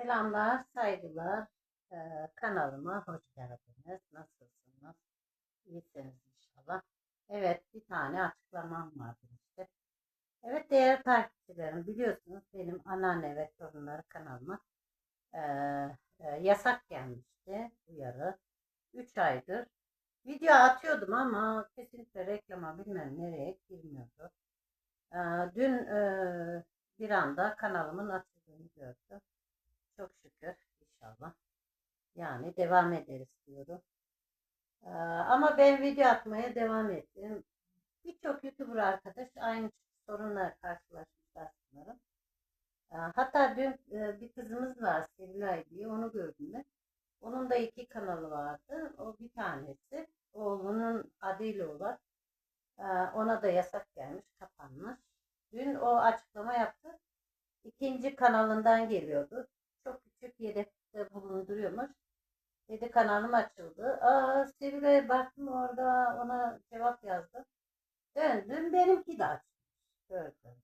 Selamlar, saygılar. Ee, kanalıma hoş geldiniz. Nasılsınız? İyisiniz inşallah. Evet, bir tane açıklamam vardı işte. Evet değerli takipçilerim, biliyorsunuz benim anneanne ve torunları kanalıma ee, e, yasak gelmişti, uyarı. 3 aydır video atıyordum ama kesinlikle reklama bilmem nereye girmiyordu. Ee, dün ee, bir anda kanalımın açıldığını gördüm. Çok şükür inşallah. Yani devam ederiz diyorum. Ee, ama ben video atmaya devam ettim. Birçok YouTuber arkadaş aynı sorunla karşılaşmışlar sanırım. Ee, hatta dün e, bir kızımız var Sevilay diye onu gördüm ben. Onun da iki kanalı vardı. O bir tanesi oğlunun adıyla olan e, ona da yasak gelmiş, kapanmış. Dün o açıklama yaptı. İkinci kanalından geliyordu küçük yedekte bulunduruyormuş. Dedi kanalım açıldı. Aa Sevil'e baktım orada ona cevap yazdım. Döndüm benimki de açılmış. Gördüm.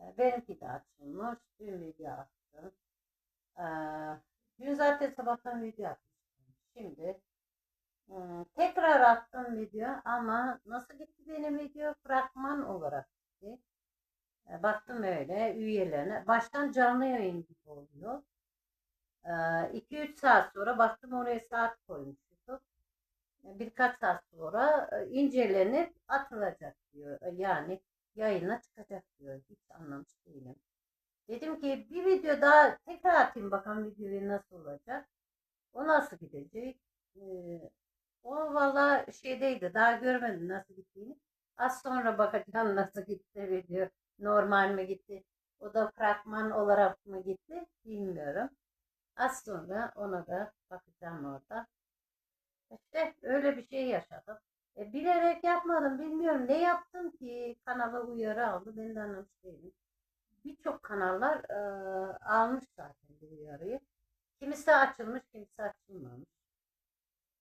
Ee, Benimki de açılmış. Dün video attım. Ee, dün zaten sabahtan video atmıştım. Şimdi hmm, tekrar attım video ama nasıl gitti benim video? Fragman olarak gitti. E, Baktım öyle üyelerine. Baştan canlı yayın gibi oluyor. 2-3 saat sonra baktım oraya saat koymuş YouTube. E, Birkaç saat sonra e, incelenip atılacak diyor. E, Yani yayına çıkacak diyor. Hiç anlamış değilim. Dedim ki bir video daha tekrar atayım bakalım videoyu nasıl olacak. O nasıl gidecek? Ee, o valla şeydeydi daha görmedim nasıl gittiğini. Az sonra bakacağım nasıl gitti video normal mi gitti? O da fragman olarak mı gitti? Bilmiyorum. Sonra ona da bakacağım orada. İşte öyle bir şey yaşadım. E, bilerek yapmadım. Bilmiyorum ne yaptım ki kanala uyarı aldı. Ben de değilim. Birçok kanallar e, almış zaten bu uyarıyı. Kimisi açılmış, kimisi açılmamış.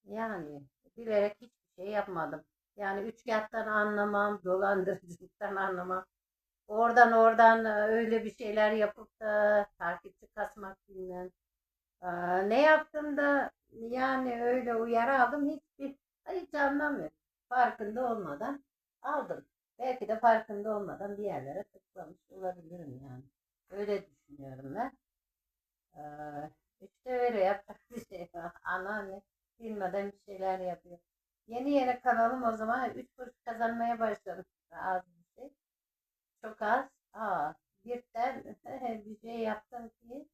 Yani bilerek hiçbir şey yapmadım. Yani üçkağıttan anlamam, dolandırıcılıktan anlamam. Oradan oradan e, öyle bir şeyler yapıp da takipçi kasmak bilmem. Ne yaptım da yani öyle uyarı aldım hiçbir hiç anlamıyorum. Farkında olmadan aldım. Belki de farkında olmadan bir yerlere tıklamış olabilirim yani. Öyle düşünüyorum ben. Ee, işte öyle yapacak bir şey var. Anneanne bilmeden bir şeyler yapıyor. Yeni yeni kanalım o zaman 3 kuruş kazanmaya başladım. Az bir şey çok az. Aa, birden bir şey yaptım ki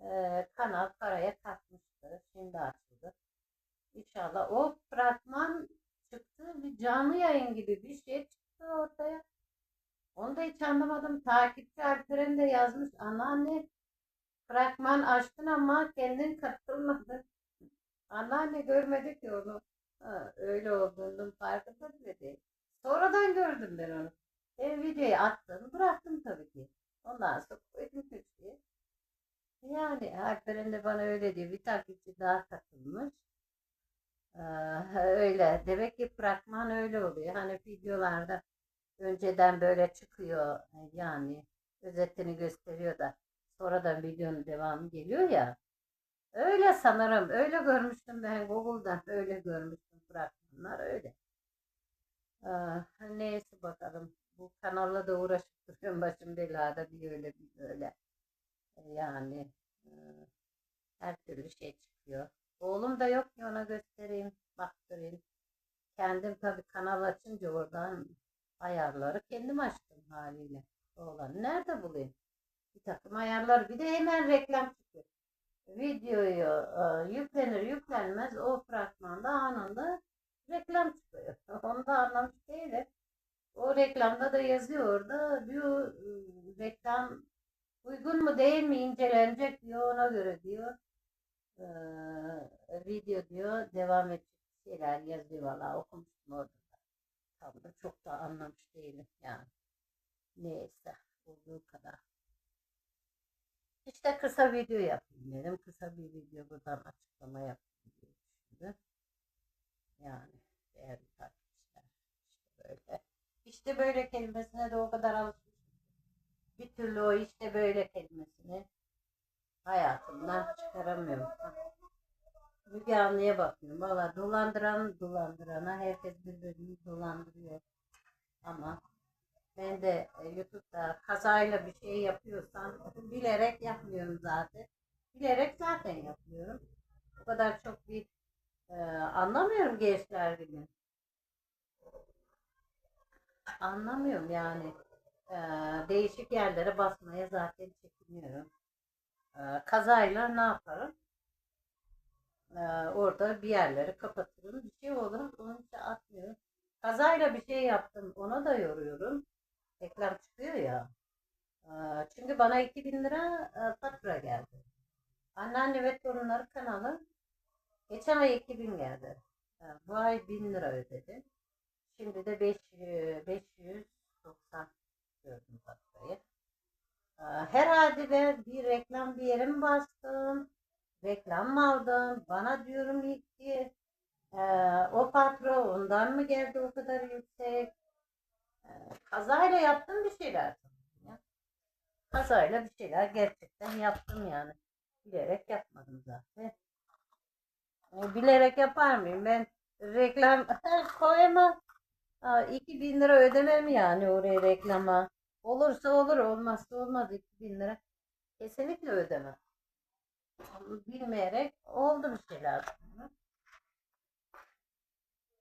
e, kanal paraya katmıştı. Şimdi açıldı. İnşallah o fragman çıktı. Bir canlı yayın gibi bir şey çıktı ortaya. Onu da hiç anlamadım. Takipçi Alperen de yazmış. Anneanne fragman açtın ama kendin katılmadın. Anneanne görmedi ki onu. Ha, öyle olduğunun farkında bile değil. Sonradan gördüm ben onu. Ben videoyu attım, bıraktım tabii ki. Ondan sonra koydum köşeye. Yani Alperen de bana öyle diyor. Bir takipçi daha katılmış. Ee, öyle. Demek ki fragman öyle oluyor. Hani videolarda önceden böyle çıkıyor. Yani özetini gösteriyor da sonradan videonun devamı geliyor ya. Öyle sanırım. Öyle görmüştüm ben Google'dan. Öyle görmüştüm fragmanlar. Öyle. Ee, neyse bakalım. Bu kanalla da uğraşıp duruyorum başım belada bir öyle bir böyle. Yani e, her türlü şey çıkıyor. Oğlum da yok ki ona göstereyim, baktırayım. Kendim tabii kanal açınca oradan ayarları kendim açtım haliyle. Oğlan nerede bulayım? Bir takım ayarlar. Bir de hemen reklam çıkıyor. Videoyu e, yüklenir yüklenmez o fragmanda anında reklam çıkıyor. Onu da anlamış değilim. O reklamda da yazıyor orada diyor e, reklam uygun mu değil mi incelenecek diyor ona göre diyor. Ee, video diyor devam edecek şeyler yazıyor valla okumuştum orada da. Tam da çok da anlamış değilim yani. Neyse olduğu kadar. İşte kısa video yapayım dedim. Kısa bir video buradan açıklama yapayım diye. Yani değerli takipçiler işte böyle. İşte böyle kelimesine de o kadar alışmışım. Bir türlü o işte böyle kelimesini hayal çıkaramıyorum. Müge Anlı'ya bakıyorum. Valla dolandıran dolandırana herkes birbirini dolandırıyor. Ama ben de e, YouTube'da kazayla bir şey yapıyorsam bilerek yapmıyorum zaten. Bilerek zaten yapıyorum. O kadar çok bir e, anlamıyorum gençler gibi. Anlamıyorum yani. E, değişik yerlere basmaya zaten çekiniyorum. E, kazayla ne yaparım? E, orada bir yerleri kapatırım. Bir şey olur. Onun için atmıyorum. Kazayla bir şey yaptım. Ona da yoruyorum. Reklam çıkıyor ya. E, çünkü bana 2000 lira e, fatura geldi. Anneanne ve torunları kanalı geçen ay 2000 geldi. E, bu ay 1000 lira ödedim. Şimdi de 500, 590 gördüm faturayı. E, Herhalde de bir reklam bir yere mi bastım? Reklam mı aldım? Bana diyorum ilk ki e, o fatura ondan mı geldi o kadar yüksek? E, kazayla yaptım bir şeyler. Kazayla bir şeyler gerçekten yaptım yani. Bilerek yapmadım zaten. E, bilerek yapar mıyım? Ben reklam koyamam. Ha, 2000 lira ödemem yani oraya reklama. Olursa olur, olmazsa olmaz 2000 lira. Kesinlikle ödemem. Bilmeyerek oldu bir şeyler.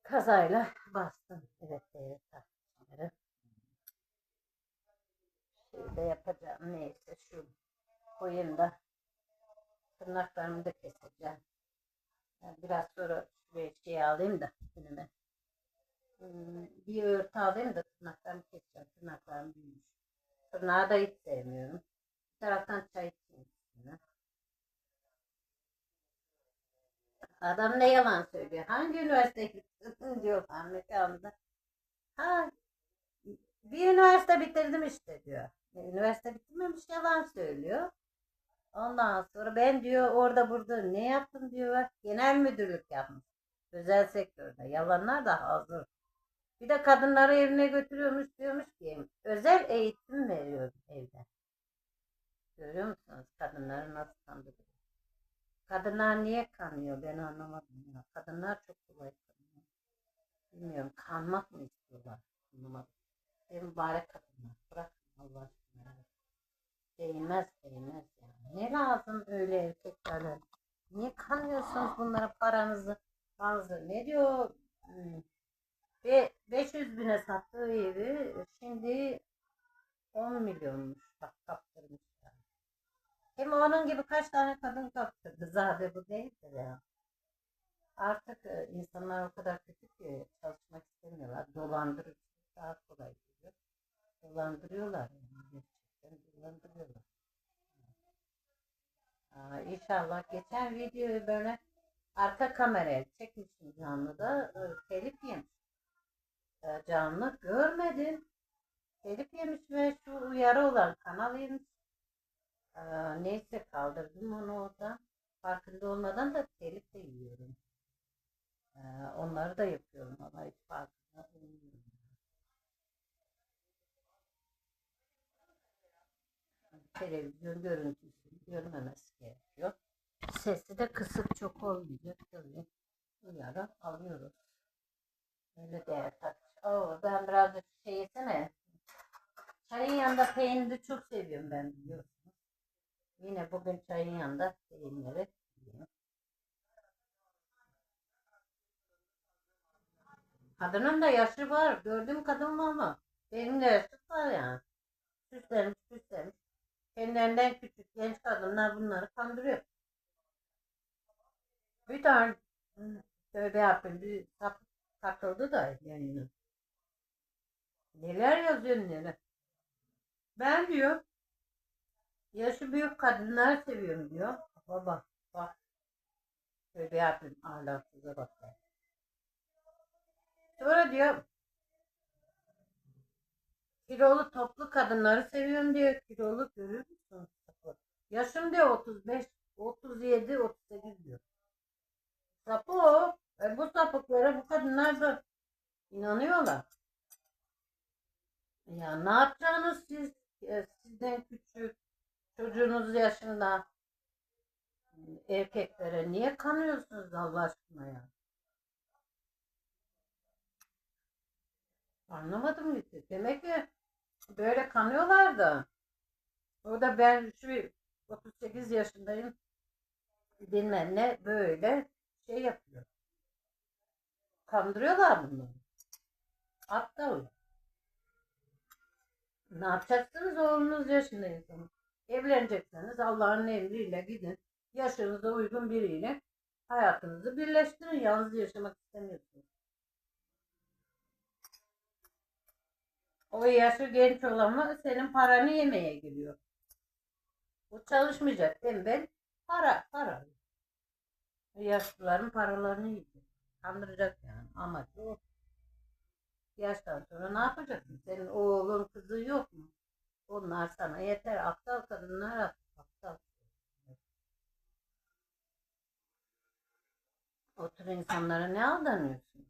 Kazayla bastım. Evet, evet. taksimleri. Şeyde yapacağım neyse şu koyayım da tırnaklarımı da keseceğim. Yani biraz sonra şuraya şey alayım da önüme. Hmm, bir örtü alayım da tırnaklarımı keseceğim. Tırnaklarım büyümüş. Tırnağı da hiç sevmiyorum. Bir taraftan çay içeyim üstüne. Adam ne yalan söylüyor. Hangi üniversiteye gittin diyor Hamdi. Ha bir üniversite bitirdim işte diyor. E, Üniversite bitirmemiş yalan söylüyor. Ondan sonra ben diyor orada burada ne yaptım diyor. Genel müdürlük yapmış. Özel sektörde. Yalanlar da hazır. Bir de kadınları evine götürüyormuş diyormuş ki özel eğitim veriyorum evde. Görüyor musunuz kadınları nasıl kandırıyor? Kadınlar niye kanıyor ben anlamadım ya. Kadınlar çok kolay kanıyor. Bilmiyorum kanmak mı istiyorlar? Anlamadım. Ey mübarek kadınlar bırakın Allah aşkına. Değmez değmez yani. Ne lazım öyle erkeklerle? Niye kanıyorsunuz bunlara paranızı? Paranızı ne diyor? Hmm. Ve 500 bine sattığı evi şimdi 10 milyonmuş. Bak kaptırmış yani. Hem onun gibi kaç tane kadın kaptırdı. Zade bu değildir ya. Artık e, insanlar o kadar kötü ki çalışmak istemiyorlar. Dolandırıcı daha kolay geliyor. Dolandırıyorlar yani. Gerçekten dolandırıyorlar. Aa, inşallah geçen videoyu böyle arka kameraya çekmişim canlıda e, telif yemiş. E, canlı görmedim. Telif yemiş ve şu uyarı olan kanal yemiş. E, neyse kaldırdım onu oradan. Farkında olmadan da telif de yiyorum. E, onları da yapıyorum ama hiç farkında olmuyorum. Televizyon görüntüsünü görmemesi gerekiyor. Sesi de kısık çok olmayacak. Böyle uyarı alıyoruz. Öyle değer takmış. Oo, ben birazcık şey yesene. Çayın yanında peyniri çok seviyorum ben biliyorsunuz. Yine bugün çayın yanında peyniri yiyorum. Kadının da yaşı var. Gördüğüm kadın var mı? Benim de yaşım var yani. Süslenmiş süslenmiş. Kendilerinden küçük genç kadınlar bunları kandırıyor. Bir tane tövbe yapayım bir sap takıldı da yayına. Neler yazıyor neler. Ben diyor yaşı büyük kadınlar seviyorum diyor. Baba bak. Tövbe yapayım ahlaksıza bak. Sonra diyor kilolu toplu kadınları seviyorum diyor. Kilolu görür müsün? Yaşım diyor 35, 37, 38 diyor. Sapı o. E bu sapıklara bu kadınlar da inanıyorlar. Ya ne yapacaksınız siz? E, sizden küçük çocuğunuz yaşında. erkeklere niye kanıyorsunuz Allah aşkına ya? Anlamadım gitti. Demek ki böyle kanıyorlar da. O da ben şu 38 yaşındayım. Bilmem ne böyle şey yapıyor. Kandırıyorlar bunu. Aptal. Ne yapacaksınız oğlunuz yaşındaysanız? Evlenecekseniz Allah'ın emriyle gidin. Yaşınıza uygun biriyle hayatınızı birleştirin. Yalnız yaşamak istemiyorsunuz. O yaşı genç olan mı senin paranı yemeye giriyor. Bu çalışmayacak tembel. Para, para. Yaşlıların paralarını yiyecek. Kandıracak yani. Amacı o. Yaştan sonra ne yapacaksın? Senin oğlun kızı yok mu? Onlar sana yeter. Aptal kadınlar aptal. O tür insanlara ne aldanıyorsun?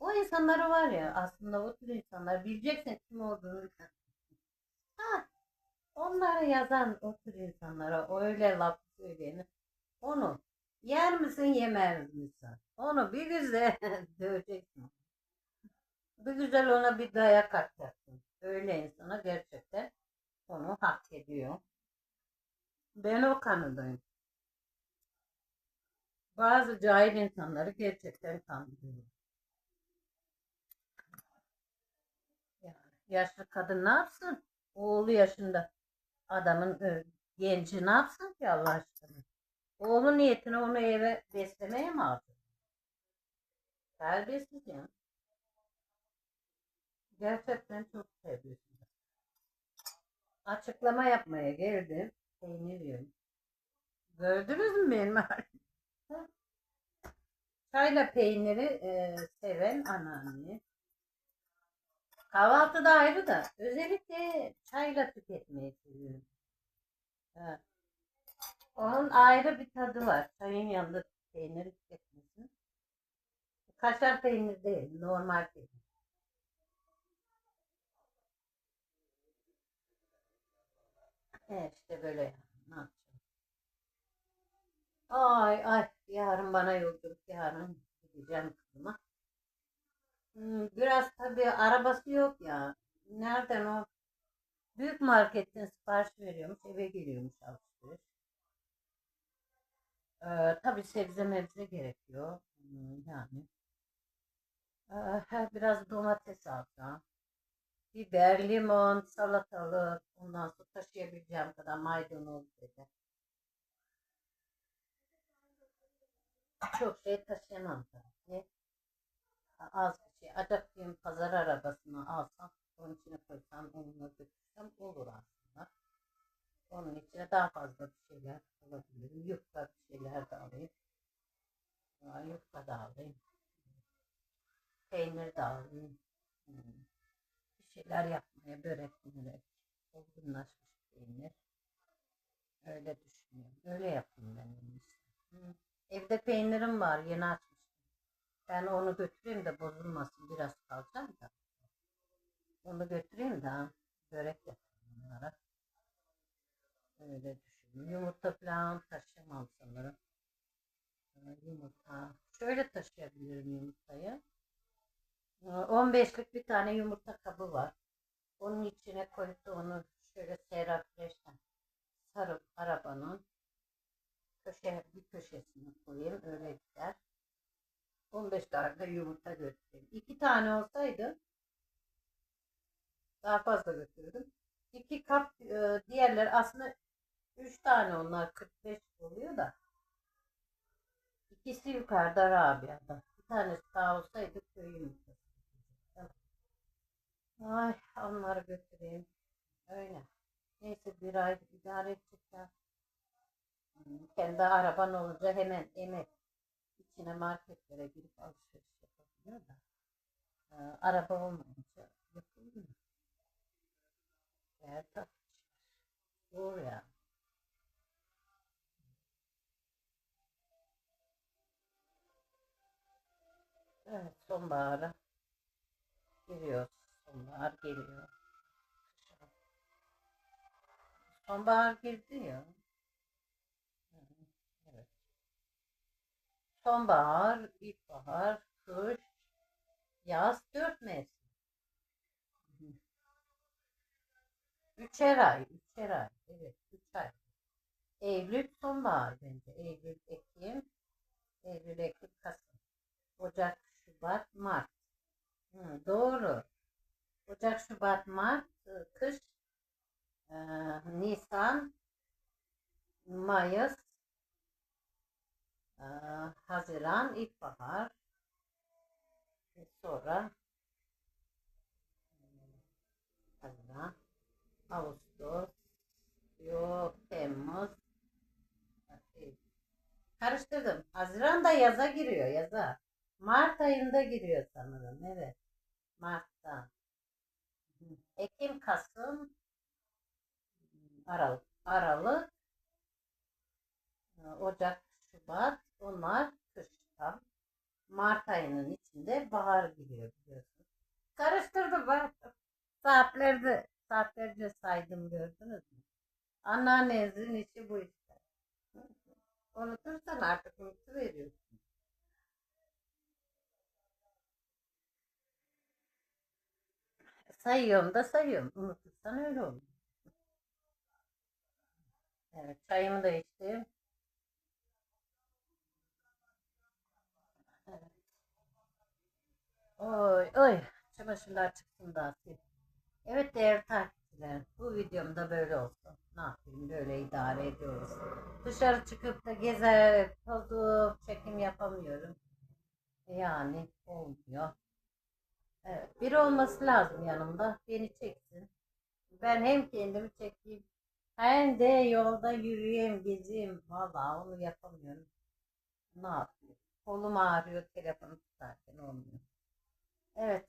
O insanları var ya aslında o tür insanlar bileceksin kim olduğunu. Ha, onları yazan o tür insanlara öyle laf söyleyeni onu yer misin yemez misin? Onu güzel döveceksin. Bir güzel ona bir dayak atacaksın. Öyle insana gerçekten onu hak ediyor. Ben o kanıdayım. Bazı cahil insanları gerçekten kandırıyor. Yani yaşlı kadın ne yapsın? Oğlu yaşında adamın e, genci ne yapsın ki Allah aşkına? Oğlu niyetine onu eve beslemeye mi aldı? Terbiyesiz yani. Gerçekten çok terbiyesiz. Açıklama yapmaya geldim. Peynir yiyorum. Gördünüz mü benim? Çayla peyniri e, seven anneanne. Kahvaltıda ayrı da özellikle çayla tüketmeyi seviyorum. Onun ayrı bir tadı var. Çayın yanında peyniri tüketmesi. Kaşar peynir değil, normal peynir. E işte böyle yani. Ne yapacağım? Ay ay yarın bana yolculuk yarın gideceğim kızıma. Hmm, Biraz tabii arabası yok ya. Nereden o? Büyük marketten sipariş veriyormuş eve geliyormuş alışveriş. Ee, tabii sebze mebze gerekiyor. Hmm, yani. Ee, biraz domates alacağım. Biber, limon, salatalık, ondan sonra taşıyabileceğim kadar maydanoz dedi. Çok şey taşıyamam tabii. Az bir şey. Acaba pazar arabasını alsam, onun içine koysam, onunla götürsem olur aslında. Onun içine daha fazla bir şeyler alabilirim. Yufka bir şeyler de alayım. Yufka da alayım. Peynir de alayım. Hmm. Şeyler yapmaya, börek, börek. Olgunlaşmış peynir. Öyle düşünüyorum. Öyle yapayım ben en. Evde peynirim var, yeni açmıştım. Ben onu götüreyim de bozulmasın. Biraz kalacağım da. Onu götüreyim de börek yapayım onlara. Öyle düşünüyorum. Yumurta falan taşıyamam sanırım. Yumurta. Şöyle taşıyabilirim yumurtayı. Ee, 15'lik bir tane yumurta kabı var. Onun içine koyup da onu şöyle serapleşten sarıp arabanın köşe bir köşesine koyayım. Öyle gider. 15 tane de yumurta götüreyim. İki tane olsaydı daha fazla götürürdüm. İki kap e, diğerler aslında üç tane onlar 45 oluyor da ikisi yukarıda Rabia'da. Bir tanesi daha olsaydı köy yumurtası. Ay onları götüreyim. Öyle. Neyse bir ay idare. Hmm, Kendi araban olunca hemen emek içine marketlere girip alışveriş yapabiliyor da. e, araba olmayınca yapılmıyor. Eğer tabii. Zor ya. Evet sonbahara giriyoruz. Sonbahar geliyor. Sonbahar girdi ya. Hı. sonbahar, ilkbahar, kış, yaz dört mevsim. Üçer ay, üçer ay. Evet, üç ay. Eylül sonbahar bence. Eylül, Ekim, Eylül, Ekim, Kasım. Ocak, Şubat, Mart. Hı, doğru. Ocak, Şubat, Mart, ı, kış, e, Nisan, Mayıs, e, Haziran, ilkbahar. E, Sonra e, Haziran, Ağustos, yok Temmuz. Karıştırdım. Haziran da yaza giriyor, yaza. Mart ayında giriyor sanırım. Evet. Mart'ta. Ekim, Kasım, Aralık. Aralık, e, Ocak, Şubat. Onlar kıştan. Mart ayının içinde bahar giriyor biliyorsunuz. Karıştırdım ben. Saatlerce, saatlerce saydım gördünüz mü? Anneannenizin işi bu işte. Unutursan artık unutuveriyorsun. Sayıyorum da sayıyorum. Unutursan öyle olur. Evet, çayımı da içtim. Oy oy. Çamaşırlar çıksın da. Evet değerli takipçilerim. Bu videomda böyle olsun. Ne yapayım böyle idare ediyoruz. Dışarı çıkıp da gezer, tozup çekim yapamıyorum. Yani olmuyor. Biri olması lazım yanımda. Beni çeksin. Ben hem kendimi çekeyim hem de yolda yürüyeyim, gezeyim. Vallahi onu yapamıyorum. Ne yapayım? Kolum ağrıyor telefonu tutarken olmuyor. Evet.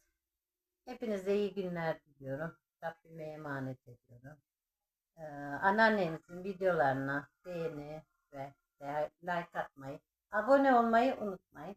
Hepinize iyi günler diliyorum. Rabbime emanet ediyorum. Ee, anneannenizin videolarına beğeni ve like atmayı, abone olmayı unutmayın.